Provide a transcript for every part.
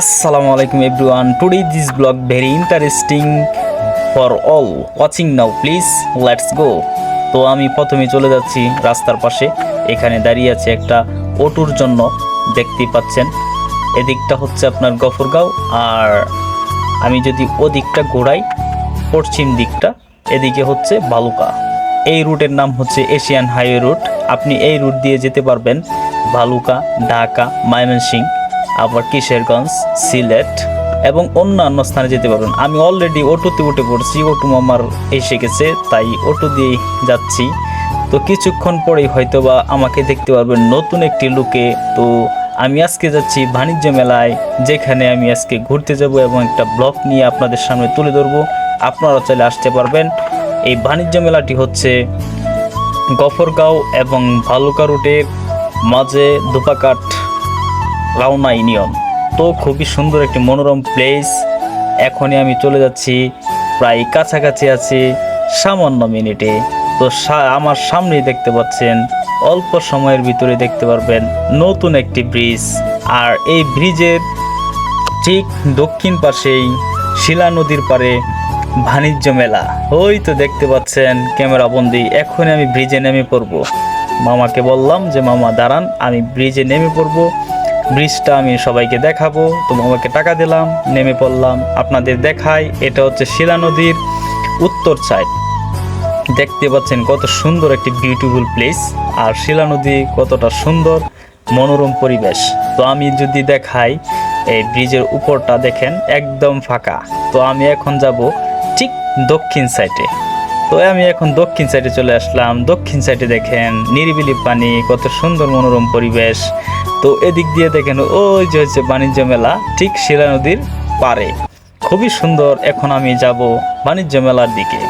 Assalamu alaikum, everyone. Today this vlog very interesting for all watching now please Let's go তো আমি প্রথমে চলে যাচ্ছি রাস্তার পাশে। এখানে দাঁড়িয়ে আছে একটা অটোর জন্য দেখতেই পাচ্ছেন। এদিকটা হচ্ছে আপনার গফরগাঁও আর আমি যদি ওদিকটা ঘোরাই, পশ্চিম দিকটা, এদিকে হচ্ছে বালুকা। এই রুটের নাম হচ্ছে এশিয়ান হাইওয়ে রুট। আপনি এই রুট দিয়ে যেতে পারবেন। ভালুকা ঢাকা, ময়মনসিংহ। আবার কিশোরগঞ্জ, সিলেট এবং অন্যান্য স্থানে যেতে পারবেন। আমি অলরেডি অটোতে উঠে পড়ছি অটো আমার এসে গেছে, তাই অটো দিয়ে যাচ্ছি। তো কিছুক্ষণ পরেই হয়তোবা আমাকে দেখতে পারবেন নতুন একটি লুকে তো আমি আজকে যাচ্ছি বাণিজ্য মেলায়, যেখানে আমি আজকে ঘুরতে যাব এবং একটা ব্লগ নিয়ে আপনাদের সামনে তুলে ধরবো। আপনারা চাইলে আসতে পারবেন। এই বাণিজ্য মেলাটি হচ্ছে গফরগাঁও এবং ভালুকা রুটের মাঝে দুপাকাট রাউনা ইউনিয়ন। তো খুবই সুন্দর একটি মনোরম প্লেস এখনই আমি চলে যাচ্ছি, প্রায় কাছাকাছি আছি সামান্য মিনিটে তো আমার সামনেই দেখতে পাচ্ছেন, অল্প সময়ের ভিতরে দেখতে পারবেন নতুন একটি ব্রিজ আর এই ব্রিজের ঠিক দক্ষিণ পাশেই শিলা নদীর পারে বাণিজ্য মেলা। ওই তো দেখতে পাচ্ছেন ক্যামেরা বন্দি, এখনই আমি ব্রিজে নেমে পড়ব। মামাকে বললাম যে, মামা, দাঁড়ান, আমি ব্রিজে নেমে পড়ব। ব্রিজটা আমি সবাইকে দেখাবো। তো মামাকে টাকা দিলাম, নেমে পড়লাম। আপনাদের দেখাই, এটা হচ্ছে শিলা নদীর উত্তর সাইড দেখতে পাচ্ছেন কত সুন্দর একটি বিউটিফুল প্লেস আর শিলা নদী কতটা সুন্দর, মনোরম পরিবেশ। তো আমি যদি দেখাই, এই ব্রিজের উপরটা দেখেন, একদম ফাঁকা। তো আমি এখন যাব ঠিক দক্ষিণ সাইডে তো আমি এখন দক্ষিণ সাইডে চলে আসলাম। দক্ষিণ সাইডে দেখেন, নিরিবিলি পানি, কত সুন্দর মনোরম পরিবেশ। তো এদিক দিয়ে দেখেন, ওই যে হচ্ছে বাণিজ্য মেলা, ঠিক শিলা নদীর পারে খুবই সুন্দর, এখন আমি যাব বাণিজ্য মেলার দিকে।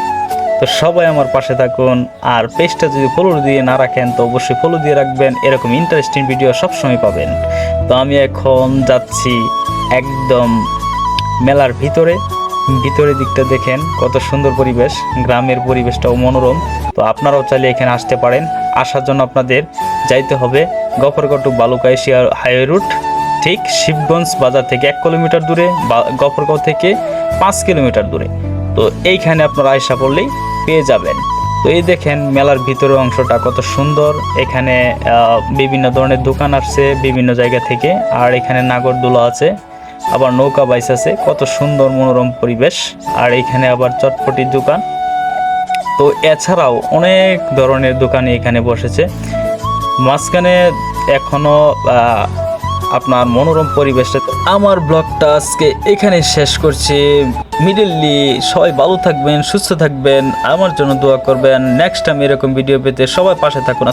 তো সবাই আমার পাশে থাকুন, আর পেজটা যদি ফলো দিয়ে না রাখেন, তো অবশ্যই ফলো দিয়ে রাখবেন, এরকম ইন্টারেস্টিং ভিডিও সবসময় পাবেন। তো আমি এখন যাচ্ছি একদম মেলার ভিতরে। ভিতরের দিকটা দেখেন, কত সুন্দর পরিবেশ, গ্রামের পরিবেশটাও মনোরম। তো আপনারাও চাইলে এখানে আসতে পারেন। আসার জন্য আপনাদের যাইতে হবে। গফরগটু বালুকা এশিয়া হাইওয়ে রুট, ঠিক শিবগঞ্জ বাজার থেকে এক কিলোমিটার দূরে বা থেকে পাঁচ কিলোমিটার দূরে। তো এইখানে আপনারা আয়সা পড়লেই পেয়ে যাবেন। তো এই দেখেন মেলার ভিতরের অংশটা কত সুন্দর। এখানে বিভিন্ন ধরনের দোকান আসছে বিভিন্ন জায়গা থেকে, আর এখানে নাগরদোলা আছে, আবার নৌকা বাইস আছে, কত সুন্দর মনোরম পরিবেশ। আর এখানে আবার চটপটির দোকান। তো এছাড়াও অনেক ধরনের দোকানে এখানে বসেছে। মাঝখানে এখনও আহ, আপনার মনোরম পরিবেশটা। আমার ব্লগটা আজকে এখানে শেষ করছি। মিডিললি সবাই ভালো থাকবেন সুস্থ থাকবেন আমার জন্য দোয়া করবেন। নেক্সট টাইম এরকম ভিডিও পেতে সবাই পাশে থাকুন।